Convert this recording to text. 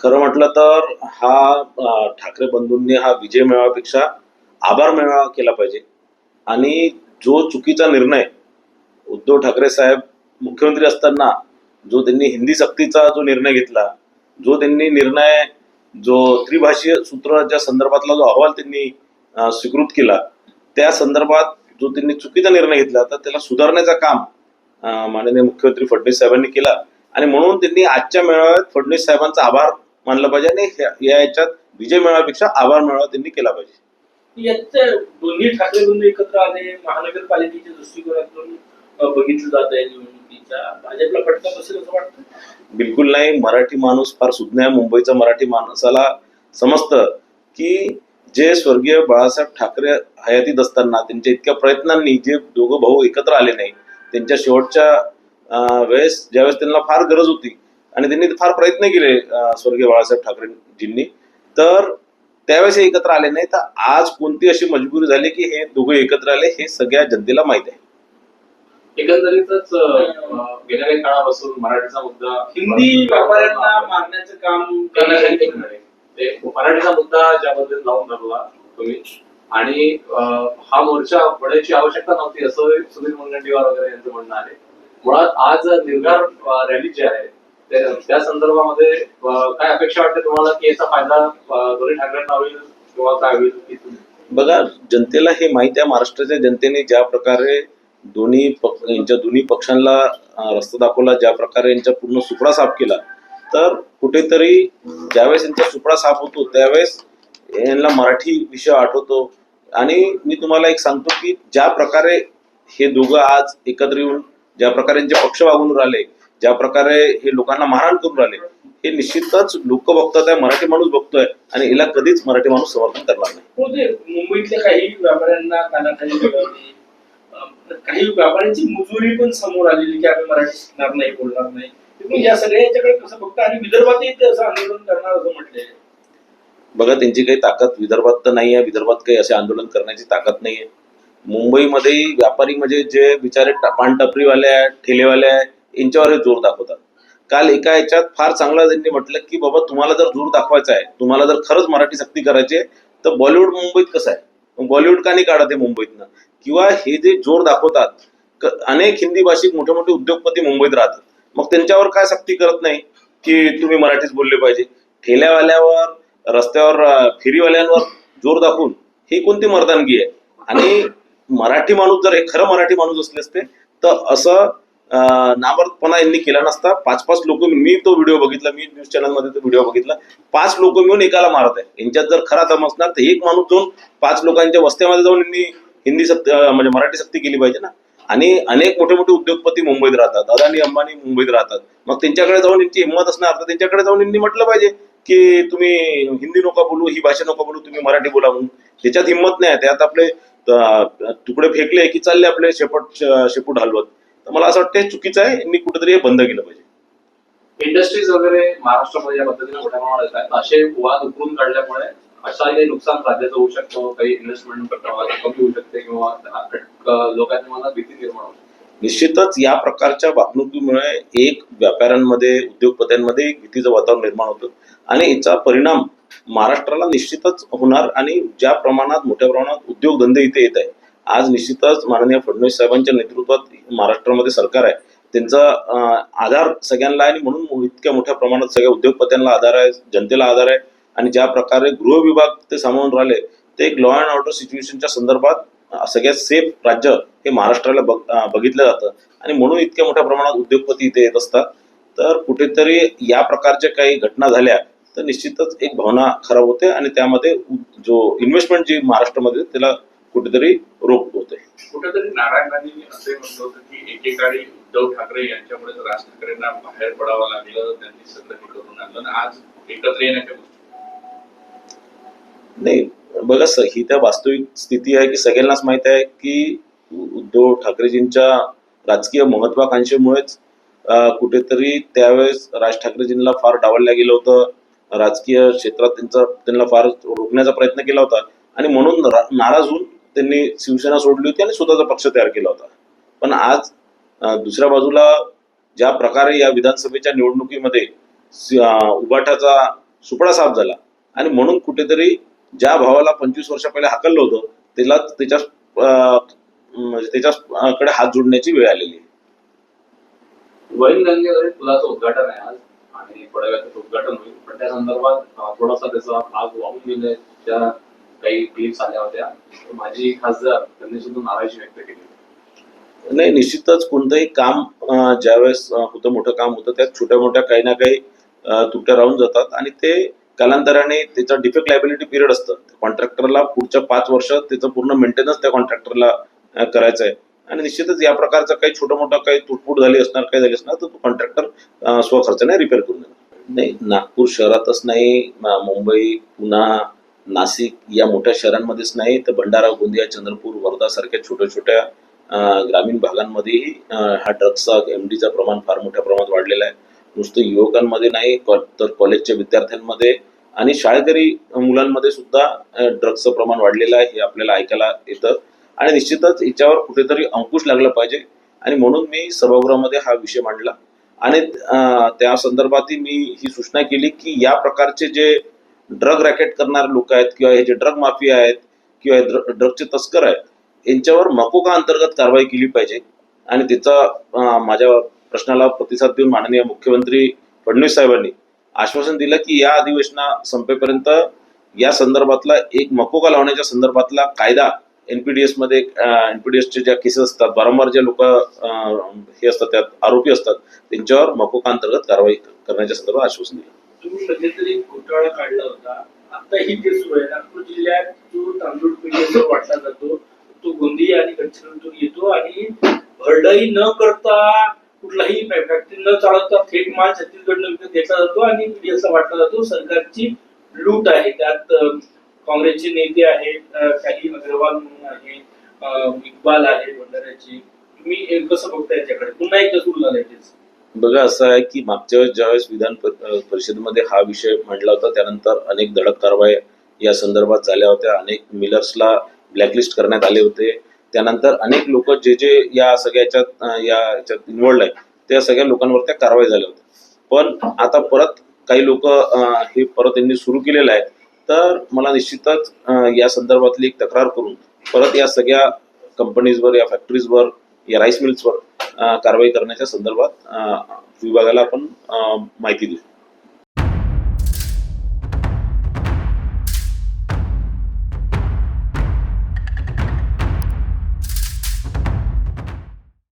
खरं म्हटलं तर हा ठाकरे बंधूंनी हा विजय मेळाव्यापेक्षा आभार मेळावा केला पाहिजे. आणि जो चुकीचा निर्णय उद्धव ठाकरे साहेब मुख्यमंत्री असताना जो त्यांनी हिंदी सक्तीचा जो निर्णय घेतला जो त्यांनी निर्णय जो त्रिभाषीय सूत्राच्या संदर्भातला जो अहवाल त्यांनी स्वीकृत केला त्या संदर्भात जो त्यांनी चुकीचा निर्णय घेतला तर त्याला सुधारण्याचं काम माननीय मुख्यमंत्री फडणवीस साहेबांनी केला. आणि म्हणून त्यांनी आजच्या मेळाव्यात फडणवीस साहेबांचा आभार मानला पाहिजे आणि याच्यात विजय मेळाव्यापेक्षा आभार मेळावा त्यांनी केला पाहिजे. याचे दोन्ही ठाकरे बंधू एकत्र आले महानगरपालिकेच्या दृष्टिकोनातून बघितलं जात आहे भाजपला फटका बसेल असं वाटतं? बिलकुल नाही. मराठी माणूस फार सुज्ञ आहे. मुंबईचा मराठी माणसाला समजतं की जे स्वर्गीय बाळासाहेब ठाकरे हयातीत असताना त्यांच्या इतक्या प्रयत्नांनी जे दोघं भाऊ एकत्र आले नाही त्यांच्या शेवटच्या वेळेस ज्यावेळेस त्यांना फार गरज होती आणि त्यांनी फार प्रयत्न केले स्वर्गीय बाळासाहेब ठाकरेजींनी. तर त्यावेळेस हे एकत्र आले नाही तर आज कोणती अशी मजबुरी झाली की हे दोघं एकत्र आले हे सगळ्या जनतेला माहीत आहे. एकंदरीतच गेल्या काही काळापासून मराठीचा मुद्दा हिंदी व्यापाऱ्यांना मारण्याचं काम करण्यासाठी मराठीचा मुद्दा ज्या पद्धतीने लावून धरला तुम्ही. आणि हा मोर्चा वळायची आवश्यकता नव्हती असं सुनील मुनगंटीवार वगैरे यांचं म्हणणं आहे. मुळात आज निर्धार रॅली जी आहे त्या संदर्भामध्ये काय अपेक्षा वाटते तुम्हाला की याचा फायदा अं, दोन्ही ठाकरेंना होईल किंवा काय होईल बघा जनतेला हे माहिती आहे महाराष्ट्राच्या जनतेने ज्या प्रकारे दोन्ही पक्ष यांच्या दोन्ही पक्षांना रस्ता दाखवला ज्या प्रकारे यांचा पूर्ण सुपडा साफ केला तर कुठेतरी ज्यावेळेस यांचा सुपडा साफ होतो त्यावेळेस यांना मराठी विषय आठवतो. आणि मी तुम्हाला एक सांगतो की ज्या प्रकारे हे दोघं आज एकत्र येऊन ज्या प्रकारे यांचे पक्ष वागून राहिले ज्या प्रकारे हे लोकांना मारहाण करून राहिले हे निश्चितच लोक बघतात आहे मराठी माणूस बघतोय आणि याला कधीच मराठी माणूस समर्थन करणार नाही. हो मुंबईतल्या काही व्यापाऱ्यांना कानाखाली काही व्यापाऱ्यांची मुजुरी पण समोर आलेली की आम्ही मराठी शिकणार नाही बोलणार नाही. तुम्ही या सगळ्या याच्याकडे कसं बघता? आणि विदर्भातही ते असं आंदोलन करणार असं बघा त्यांची काही ताकद विदर्भात तर नाही आहे विदर्भात काही असे आंदोलन करण्याची ताकद नाही आहे मुंबईमध्ये व्यापारी म्हणजे जे बिचारे टा- पान टपरीवाले आहे ठेलेवाले आहे यांच्यावर हे जोर दाखवतात. काल एका याच्यात फार चांगलं त्यांनी म्हटलं की बाबा तुम्हाला जर जोर दाखवायचा आहे तुम्हाला जर खरंच मराठी सक्ती करायची आहे तर बॉलिवूड मुंबईत कसं आहे? बॉलिवूड का नाही काढत आहे मुंबईतनं? किंवा हे जे जोर दाखवतात अनेक हिंदी भाषिक मोठे मोठे उद्योगपती मुंबईत राहतात. मग त्यांच्यावर काय सक्ती करत नाही की तुम्ही मराठीच बोलले पाहिजे? ठेल्यावाल्यावर रस्त्यावर फेरीवाल्यांवर जोर दाखवून ही कोणती मर्दानगी आहे? आणि मराठी माणूस जर हे खरं मराठी माणूस असले असते तर असं नामर्दपणा यांनी केला नसता. पाच पाच लोक मी तो व्हिडिओ बघितला मी न्यूज चॅनलमध्ये तो व्हिडिओ बघितला. पाच लोक मिळून एकाला मारत आहे. यांच्यात जर खरा दम असणार तर एक माणूस जाऊन पाच लोकांच्या वस्त्यामध्ये जाऊन यांनी हिंदी सक्ती म्हणजे मराठी सक्ती केली पाहिजे ना. आणि अनेक मोठे मोठे उद्योगपती मुंबईत राहतात. अदानी अंबानी मुंबईत राहतात. मग त्यांच्याकडे जाऊन यांची हिंमत असणार तर त्यांच्याकडे जाऊन यांनी म्हटलं पाहिजे की तुम्ही हिंदी नका बोलू ही भाषा नका बोलू तुम्ही मराठी बोला म्हणून. त्याच्यात हिंमत नाही. आहे त्यात आपले तुकडे फेकले की चालले आपले शेपट शेपूट हलवत. तर मला असं वाटतं चुकीचं आहे. यांनी कुठेतरी हे बंद केलं पाहिजे. इंडस्ट्रीज वगैरे महाराष्ट्रामध्ये या पद्धतीने मोठ्या प्रमाणात असे वाद उकरून काढल्यामुळे असा काही नुकसान राज्याचं होऊ शकतो काही इन्व्हेस्टमेंट कमी होऊ शकते किंवा लोकांच्या मनात भीती निर्माण होऊ शकते. निश्चितच या प्रकारच्या वागणुकीमुळे एक व्यापाऱ्यांमध्ये उद्योगपत्यांमध्ये एक भीतीचं वातावरण निर्माण होतं. आणि याचा परिणाम महाराष्ट्राला निश्चितच होणार आणि ज्या प्रमाणात मोठ्या प्रमाणात उद्योगधंदे इथे येत आहे आज निश्चितच माननीय फडणवीस साहेबांच्या नेतृत्वात महाराष्ट्रामध्ये सरकार आहे. त्यांचा आधार सगळ्यांना आहे आणि म्हणून इतक्या मोठ्या प्रमाणात सगळ्या उद्योगपत्यांना आधार आहे जनतेला आधार आहे आणि ज्या प्रकारे गृह विभाग ते सामावून राहिले ते एक लॉ अँड ऑर्डर सिच्युएशनच्या संदर्भात सगळ्यात सेफ राज्य हे महाराष्ट्राला बघ बघितलं जातं. आणि म्हणून इतक्या मोठ्या प्रमाणात उद्योगपती इथे येत असतात. तर कुठेतरी या प्रकारच्या काही घटना झाल्या तर निश्चितच एक भावना खराब होते आणि त्यामध्ये जो इन्व्हेस्टमेंट जी महाराष्ट्रामध्ये त्याला कुठेतरी रोख होते. कुठेतरी नारायणांनी असे म्हटलं होतं की एकेकाळी उद्धव ठाकरे यांच्यामुळे राज ठाकरेंना बाहेर पडावं लागलं त्यांनी सगळं हे करून आणलं आणि आज एकत्र येण्याच्या गोष्टी. नाही बघा स- ही त्या वास्तविक स्थिती आहे की सगळ्यांनाच माहीत आहे की उद्धव ठाकरेजींच्या राजकीय महत्वाकांक्षेमुळेच कुठेतरी त्यावेळेस राज ठाकरेजींना फार डावलल्या गेलं होतं. राजकीय क्षेत्रात त्यांचा त्यांना फार रोखण्याचा प्रयत्न केला होता. आणि म्हणून नाराज होऊन त्यांनी शिवसेना सोडली होती आणि स्वतःचा पक्ष तयार केला होता. पण आज दुसऱ्या बाजूला ज्या प्रकारे या विधानसभेच्या निवडणुकीमध्ये स- सुपडा साफ झाला आणि म्हणून कुठेतरी ज्या भावाला पंचवीस वर्षा पहिले हाकललं होतं त्याला त्याच्या म्हणजे त्याच्याकडे हात जोडण्याची वेळ आलेली आहे. वैनगंगेवरील पुलाचं उद्घाटन आहे आज आणि थोड्या वेळात उद्घाटन होईल. पण त्या संदर्भात थोडासा त्याचा भाग वाहून गेल्याच्या काही क्लिप्स आल्या होत्या. माजी खासदार त्यांनी सुद्धा नाराजी व्यक्त केली. नाही निश्चितच कोणतंही काम ज्यावेळेस होतं मोठं काम होतं त्यात छोट्या मोठ्या काही ना काही अं, तुट्या राहून जातात. आणि ते कालांतराने त्याचं डिफेक्ट लायबिलिटी पिरियड असतं. कॉन्ट्रॅक्टरला पुढच्या पाच वर्षात त्याचं पूर्ण मेंटेनन्स त्या कॉन्ट्रॅक्टरला करायचं आहे. आणि निश्चितच या प्रकारचं काही छोटं मोठं काही तुटफूट झाली असणार काही झाली असणार तर तो कॉन्ट्रॅक्टर स्वखर्चाने रिपेअर करून देणार. नाही नागपूर शहरातच नाही मुंबई पुणा नाशिक या मोठ्या शहरांमध्येच नाही तर भंडारा गोंदिया चंद्रपूर वर्धा सारख्या छोट्या छोट्या ग्रामीण भागांमध्येही हा ड्रग्सचा एम डीचा प्रमाण फार मोठ्या प्रमाणात वाढलेलं आहे. नुसतं युवकांमध्ये नाही कॉ- तर कॉलेजच्या विद्यार्थ्यांमध्ये आणि शाळकरी मुलांमध्ये सुद्धा अं, ड्रग्सचं प्रमाण वाढलेलं आहे हे आपल्याला ऐकायला येतं. आणि निश्चितच याच्यावर कुठेतरी अंकुश लागला पाहिजे. आणि म्हणून मी सभागृहामध्ये हा विषय मांडला. आणि त्या संदर्भातही मी ही सूचना केली की या प्रकारचे जे ड्रग रॅकेट करणारे लोक आहेत किंवा हे जे ड्रग माफिया आहेत किंवा हे ड्रगचे तस्कर आहेत यांच्यावर मकोका अंतर्गत कारवाई केली पाहिजे. आणि त्याचा माझ्या प्रश्नाला प्रतिसाद देऊन माननीय मुख्यमंत्री फडणवीस साहेबांनी आश्वासन दिलं की या अधिवेशना संपेपर्यंत या संदर्भातला एक मकोका लावण्याच्या संदर्भातला कायदा एनपीडीएसमध्ये एनपीडीएसचे ज्या केसेस असतात वारंवार जे लोक हे असतात त्यात आरोपी असतात त्यांच्यावर मकोका अंतर्गत कारवाई करण्याच्या संदर्भात आश्वासन दिलं. तुम्ही कधीतरी घोटाळा काढला होता. आताही ते सुरू आहे नागपूर जिल्ह्यात जो तांदूळ पिढीचा वाटला जातो तो गोंदिया आणि गडचिरोलीतून येतो आणि भरडाई न करता कुठलाही फॅक्टरी न चालवता थेट माल छत्तीसगडनं विकत घेतला जातो आणि असा वाटला जातो. सरकारची लूट आहे. त्यात काँग्रेसचे नेते आहेत काही अग्रवाल म्हणून आहे इक्बाल आहे भंडाऱ्याचे. तुम्ही हे कसं बघता याच्याकडे? पुन्हा एकदा सुरू झालंय त्याचं बघा असं आहे की मागच्या वेळेस ज्यावेळेस विधान परिषदेमध्ये हा विषय मांडला होता त्यानंतर अनेक धडक कारवाई या संदर्भात झाल्या होत्या. अनेक मिलर्सला ब्लॅकलिस्ट करण्यात आले होते. त्यानंतर अनेक लोक जे जे या सगळ्या याच्यात अ, या याच्यात इन्वॉल्ड आहेत त्या सगळ्या लोकांवर त्या कारवाई झाल्या होत्या. पण आता परत काही लोक हे परत यांनी सुरू केलेलं आहे. तर मला निश्चितच या संदर्भातली एक तक्रार करून परत या सगळ्या कंपनीजवर या फॅक्टरीजवर या राईस मिल्सवर कारवाई करण्याच्या संदर्भात विभागाला आपण माहिती देऊ